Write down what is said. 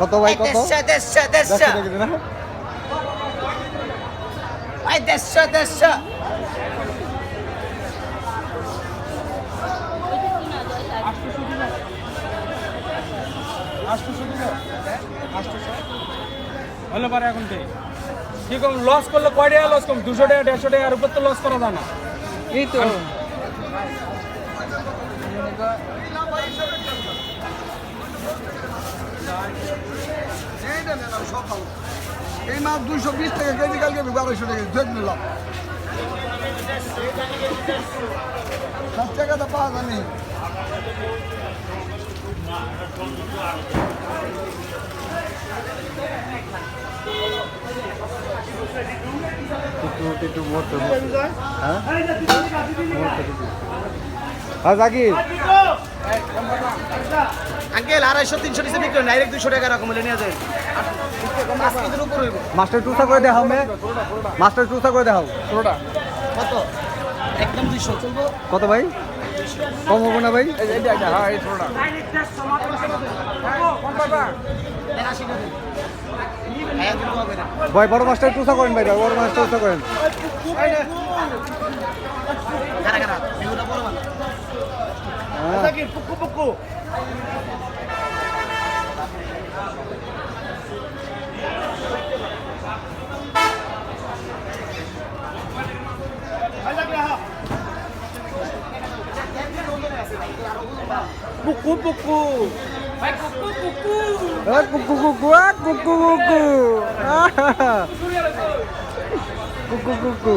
কত ভাই, কত? ভাই দেড়শো দেড়শো। হলো পারে এখন থেকে কি কম লস করলে কয় টাকা লস কম? দুশো টাকা দেড়শো টাকার উপর তো লস করা যায় না। এই তো। এইটা নিলাম সব ভালো এই মাছ দুইশো বিশ টাকা কেজি কালকে বারোশো টাকা ধরে নিলাম সাত টাকা তো পাওয়া মরতে হ্যাঁ? হ্যাঁ জাকির। আঙ্কেল আড়াইশো তিনশো নিচে বিক্রি ডাইরেক্ট দুশো টাকা রকম হলে নিয়ে যায় মাস্টার টুসা করে দেখাও মে। মাস্টার টুসা করে দেখাও। কত? একদম দুইশো। চলবো কত ভাই? কম হবে না ভাই? হ্যাঁ ভাই বড় মাস্টার টুসা করেন ভাই বড় মাস্টার টুসা করেন। কারা কারা? এগুলো বড় হ্যাঁ? Panggil buku-buku. Buku-buku. Ya, buku-buku. Buku-buku. Buku-buku. Buku-buku.